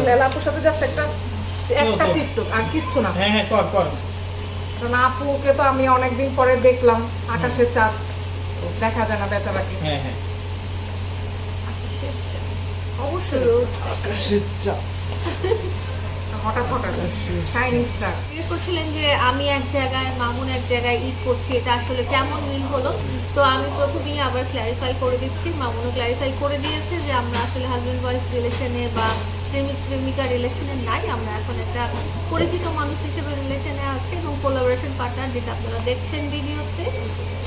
তো লেলা আপুর সাথে জাস্ট একটা একটা টিকটক আর কিচ্ছু না। হ্যাঁ হ্যাঁ কর কর। কারণ আপুকে তো আমি অনেকদিন পরে দেখলাম আকাশের চাঁদ। দেখা যায় না বেচারাকে। হ্যাঁ হ্যাঁ। অবশ্যই। হঠাৎ হঠাৎ। শাইনিং স্টার জিজ্ঞেস করছিলেন যে আমি এক জায়গায় মামুন এক জায়গায় ঈদ করছি এটা আসলে কেমন মিল হলো? তো আমি প্রথমেই আবার ক্ল্যারিফাই করে দিচ্ছি মামুনও ক্ল্যারিফাই করে দিয়েছে যে আমরা আসলে হাজব্যান্ড ওয়াইফ রিলেশনে বা প্রেমিক প্রেমিকা রিলেশনে নাই। আমরা এখন একটা পরিচিত মানুষ হিসেবে রিলেশনে আছি এবং কোলাবোরেশন পার্টনার যেটা আপনারা দেখছেন ভিডিওতে।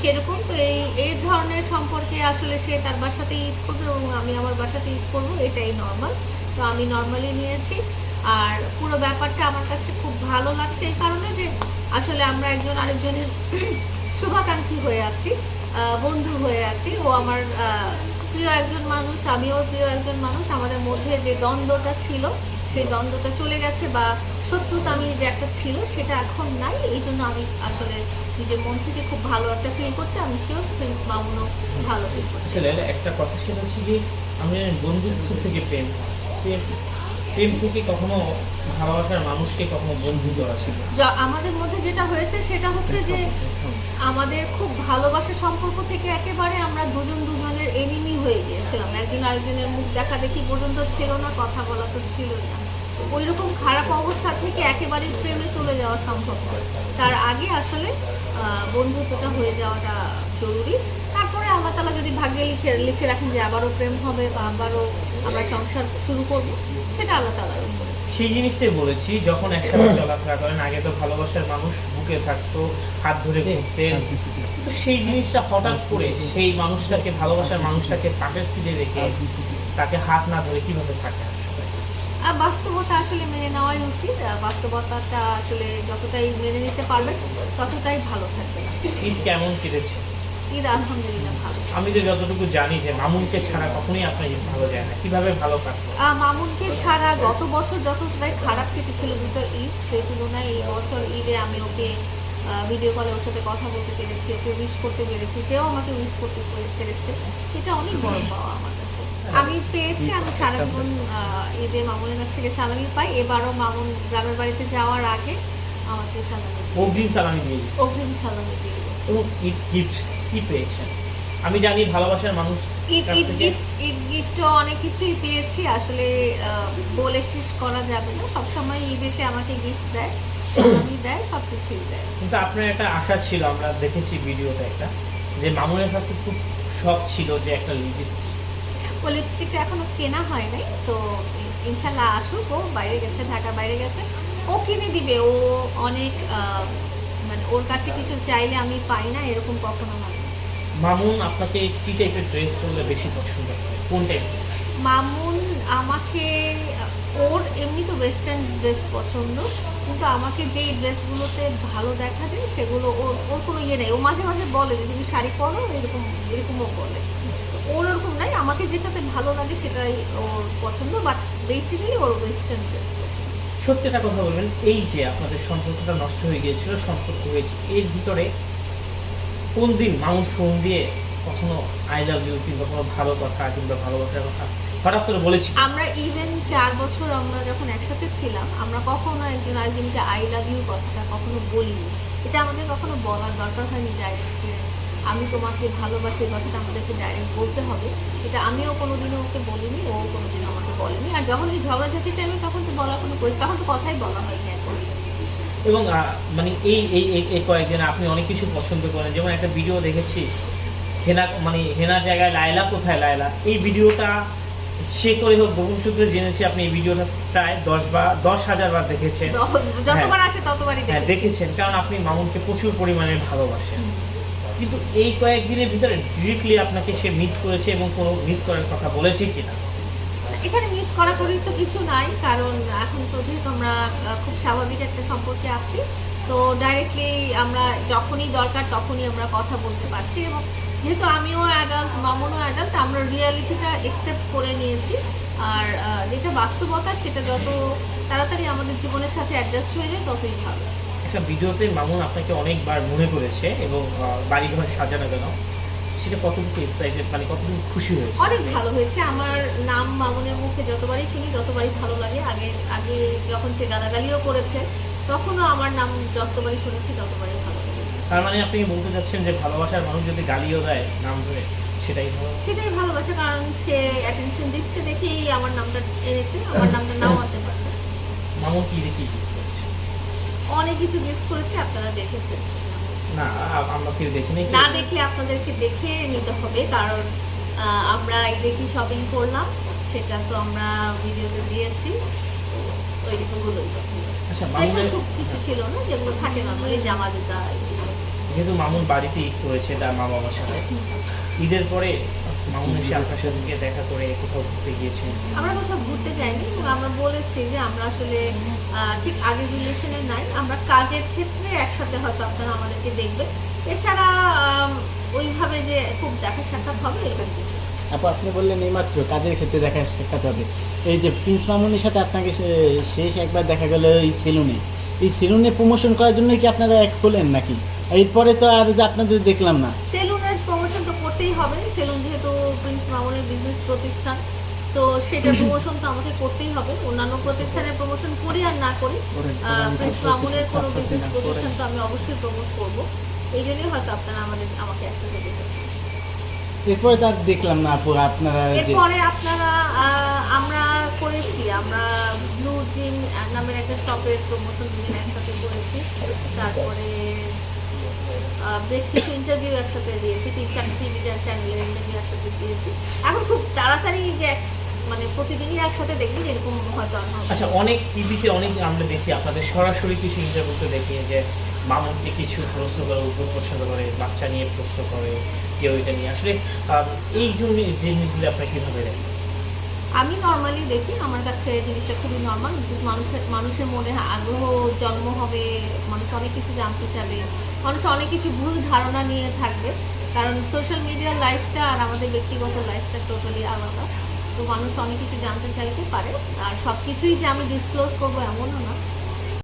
সেরকম তো এই এই ধরনের সম্পর্কে আসলে সে তার বাসাতে ঈদ করবে এবং আমি আমার বাসাতে ঈদ করব, এটাই নর্মাল তো আমি নর্মালি নিয়েছি। আর পুরো ব্যাপারটা আমার কাছে খুব ভালো লাগছে এই কারণে যে আসলে আমরা একজন আরেকজনের শুভাকাঙ্ক্ষী হয়ে আছি। বন্ধু হয়ে আছি। ও আমার প্রিয় একজন মানুষ আমি ওর প্রিয় একজন মানুষ। আমাদের মধ্যে যে দ্বন্দ্বটা ছিল, সেই দ্বন্দ্বটা চলে গেছে বা শত্রুতা আমি যে একটা ছিল, সেটা এখন নাই। এই জন্য আমি আসলে নিজের মন থেকে খুব ভালো একটা ফিল করছি। আমি সেও প্রিন্স মামুনও ভালো ফিল করছি। একটা কথা সেটা হচ্ছে যে আমি বন্ধুত্ব থেকে প্রেম প্রেম থেকে কখনো ভালোবাসার মানুষকে কখনো বন্ধু করা ছিল? আমাদের মধ্যে যেটা হয়েছে সেটা হচ্ছে যে আমাদের খুব ভালোবাসার সম্পর্ক থেকে একেবারে আমরা দুজন দুজনের এনিমি হয়ে গিয়েছিলাম। একজন আরেকজনের মুখ দেখা দেখি পর্যন্ত ছিল না, কথা বলা তো ছিল না। ওই রকম খারাপ অবস্থা থেকে একেবারে প্রেমে চলে যাওয়া সম্ভব নয়। তার আগে আসলে বন্ধুত্বটা হয়ে যাওয়াটা জরুরি। তারপরে আল্লাহ তালা যদি ভাগ্যে লিখে লিখে রাখেন যে আবারও প্রেম হবে বা আবারও আমরা সংসার শুরু করব, সেটা আল্লাহ তালার সেই জিনিসটাই বলেছি, যখন একসাথে চলাফেরা করেন, আগে তো ভালোবাসার মানুষ বুকে থাকতো, হাত ধরে ঘুরতেন। সেই জিনিসটা হঠাৎ করে সেই মানুষটাকে, ভালোবাসার মানুষটাকে পাটের সিটে রেখে তাকে হাত না ধরে কীভাবে থাকে আর বাস্তবতা আসলে মেনে নেওয়াই উচিত। বাস্তবতাটা আসলে যতটাই মেনে নিতে পারবেন ততটাই ভালো থাকবে। ঈদ কেমন কেটেছে? ঈদ আলহামদুলিল্লাহ ভালো। আমি তো যতটুকু জানি যে মামুনকে ছাড়া কখনোই আপনার ঈদ ভালো যায় না। কীভাবে ভালো কাটলো? মামুনকে ছাড়া গত বছর যতটাই খারাপ কেটেছিল দুটো ঈদ সেই তুলনায় এই বছর ঈদে আমি ওকে ভিডিও কলে ওর সাথে কথা বলতে পেরেছি ওকে উইশ করতে পেরেছি সেও আমাকে উইশ করতে পেরেছে। এটা অনেক বড় পাওয়া আমার আমি পেয়েছি আমি সারা জীবন ঈদে মামুনের কাছ থেকে সালামি পাই। এবারও মামুন গ্রামের বাড়িতে যাওয়ার আগে আমাকে সালামি অগ্রিম সালামি দিয়ে অগ্রিম সালামি দিয়ে এবং ঈদ গিফট কি পেয়েছেন? আমি জানি ভালোবাসার মানুষ ঈদ ঈদ গিফট ঈদ গিফটও অনেক কিছুই পেয়েছি। আসলে বলে শেষ করা যাবে না। সবসময় ঈদ এসে আমাকে গিফট দেয় দেয় সব কিছুই দেয়। কিন্তু আপনার একটা আশা ছিল আমরা দেখেছি ভিডিওতে একটা যে মামুনের কাছে খুব শখ ছিল যে একটা লিপস্টিক ও লিপস্টিকটা এখনও কেনা হয় নাই, তো ইনশাল্লাহ আসুক, ও বাইরে গেছে, ঢাকা বাইরে গেছে। ও কিনে দিবে, ও অনেক মানে ওর কাছে কিছু চাইলে আমি পাই না, এরকম কখনো হয় না। মামুন, আপনাকে কি টাইপের ড্রেস পরলে বেশি পছন্দ কোন টাইপ মামুন আমাকে, ওর এমনি তো ওয়েস্টার্ন ড্রেস পছন্দ, কিন্তু আমাকে যেই ড্রেসগুলোতে ভালো দেখা যায়, সেগুলো ওর ওর কোনো ইয়ে নেই। ও মাঝে মাঝে বলে যে, তুমি শাড়ি পরো, এরকম এরকমও বলে। ওর ওরকম নাই। আমাকে যেটাতে ভালো লাগে, সেটাই ওর পছন্দ বাট বেসিক্যালি ওর ওয়েস্টার্ন ড্রেস পছন্দ। সত্যি একটা কথা বলবেন, এই যে আপনাদের সম্পর্কটা নষ্ট হয়ে গিয়েছিল, সম্পর্ক হয়েছে এর ভিতরে কোন দিন মামুন ফোন দিয়ে কখনো আই লাভ ইউ কিংবা কোনো ভালো কথা কিংবা ভালোবাসার কথা হঠাৎ করে বলেছি। আমরা ইভেন চার বছর আমরা যখন একসাথে ছিলাম আমরা কখনো একজন আরেকজনকে আই লাভ ইউ কথাটা কখনো বলিনি। এটা আমাদের কখনো বলার দরকার হয়নি ডাইরেক্ট যে আমি তোমাকে ভালোবাসি কথাটা আমাদেরকে ডাইরেক্ট বলতে হবে। এটা আমিও কোনোদিনও ওকে বলিনি ও কোনোদিনও আমাকে বলেনি। আর যখন এই ঝগড়াঝাটি টাইমে তখন তো বলার কোনো তখন তো কথাই বলা হয়নি এক এবং মানে এই এই এই- এই কয়েকদিন আপনি অনেক কিছু পছন্দ করেন। যেমন একটা ভিডিও দেখেছি হেনা মানে হেনার জায়গায় লায়লা কোথায় লায়লা? এই ভিডিওটা সে করে হোক বহু সূত্রে জেনেছি আপনি এই ভিডিওটা প্রায় দশ বা দশ হাজার বার দেখেছেন। যতবার আসে ততবারই হ্যাঁ দেখেছেন কারণ আপনি মামুনকে প্রচুর পরিমাণে ভালোবাসেন। কিন্তু এই কয়েকদিনের ভিতরে ডিরেক্টলি আপনাকে সে মিস করেছে এবং কোনো মিস করার কথা বলেছে কিনা? এখানে মিস করাকরির তো কিছু নাই কারণ এখন তো যেহেতু আমরা খুব স্বাভাবিক একটা সম্পর্কে আছি তো ডাইরেক্টলি আমরা যখনই দরকার তখনই আমরা কথা বলতে পারছি এবং যেহেতু আমিও অ্যাডাল্ট মামুনও অ্যাডাল্ট আমরা রিয়ালিটিটা একসেপ্ট করে নিয়েছি। আর যেটা বাস্তবতা সেটা যত তাড়াতাড়ি আমাদের জীবনের সাথে অ্যাডজাস্ট হয়ে যায় ততই ভালো। একটা ভিডিওতে মামুন আপনাকে অনেকবার মনে করেছে এবং বাড়িঘর সাজানো কেন সেটা কতটুকু এক্সাইটেড মানে কতটুকু খুশি হয়েছে? অনেক ভালো হয়েছে। আমার নাম মামুনের মুখে যতবারই শুনি ততবারই ভালো লাগে। আগে আগে যখন সে গালাগালিও করেছে তখনও আমার নাম যতবারই শুনেছি ততবারই ভালো তার মানে আপনি বলতে চাচ্ছেন যে ভালোবাসার মানুষ যদি গালিও দেয় নাম ধরে সেটাই ভালো? সেটাই ভালোবাসা কারণ সে অ্যাটেনশন দিচ্ছে দেখেই আমার নামটা এনেছে আমার নামটা নাও আনতে পারবে মামুন কি দেখি অনেক কিছু গিফট করেছে আপনারা দেখেছেন। না আমরা কেউ দেখিনি না দেখলে আপনাদেরকে দেখে নিতে হবে কারণ আমরা ঈদে কি শপিং করলাম সেটা তো আমরা ভিডিওতে দিয়েছি। আচ্ছা স্পেশাল খুব কিছু ছিল না যেগুলো থাকে নর্মালি জামা জুতা যেহেতু মামুন বাড়িতে ঈদ করেছে তার মা বাবার সাথে। ঈদের পরে মামুন এসে আপনার সাথে দেখা করে কোথাও ঘুরতে গিয়েছেন আমরা কোথাও ঘুরতে যাইনি এবং আমরা বলেছি যে আমরা আসলে ঠিক আগের রিলেশনে নাই। আমরা কাজের ক্ষেত্রে একসাথে হয়তো আপনারা আমাদেরকে দেখবেন। এছাড়া ওইভাবে যে খুব দেখা সাক্ষাৎ হবে এরকম কিছু। আপু আপনি বললেন এইমাত্র কাজের ক্ষেত্রে দেখা সাক্ষাৎ হবে। এই যে প্রিন্স মামুনের সাথে আপনাকে শেষ একবার দেখা গেল এই সেলুনে। এই সেলুনে প্রমোশন করার জন্য কি আপনারা এক হলেন নাকি? এরপরে তো আর আপনাদের দেখলাম না। সেলুনের প্রমোশন তো করতেই হবে। সেলুন যেহেতু প্রিন্স মামুনের বিজনেস প্রতিষ্ঠান সো সেটা প্রমোশন তো আমাকে করতেই হবে। অন্যান্য প্রতিষ্ঠানের প্রমোশন করি আর না করি প্রিন্স মামুনের কোনো বিজনেস প্রতিষ্ঠান তো আমি অবশ্যই প্রমোট করব। এই জন্যই হয়তো আপনারা আমাদের আমাকে একসাথে দেখেছেন। এরপরে তো আর দেখলাম না আপু আপনারা এরপরে আপনারা আহ, আমরা করেছি আমরা ব্লু জিম নামের একটা শপের প্রমোশন দুদিন একসাথে করেছি তারপরে বেশ কিছু ইন্টারভিউ একসাথে দিয়েছি তিন চারটি টিভি চ্যানেলের ইন্টারভিউ একসাথে দিয়েছি এখন খুব তাড়াতাড়ি যে মানে প্রতিদিনই একসাথে দেখবেন এরকম হয়তো। আচ্ছা অনেক টিভিতে অনেক আমরা দেখি আপনাদের সরাসরি কিছু ইন্টারভিউতে দেখি যে মামুনকে কিছু প্রশ্ন করে উত্তর পছন্দ করে, বাচ্চা নিয়ে প্রশ্ন করে, কেউ এটা নিয়ে। আসলে এই জিনিসগুলো আপনার কীভাবে দেখেন? আমি নর্মালি দেখি, আমার কাছে জিনিসটা খুবই নর্মাল বিকজ মানুষের মানুষের মনে আগ্রহ জন্ম হবে, মানুষ অনেক কিছু জানতে চাবে, মানুষ অনেক কিছু ভুল ধারণা নিয়ে থাকবে, কারণ সোশ্যাল মিডিয়ার লাইফটা আর আমাদের ব্যক্তিগত লাইফটা টোটালি আলাদা। তো মানুষ অনেক কিছু জানতে চাইতে পারে, আর সব কিছুই যে আমি ডিসক্লোজ করব এমনও না।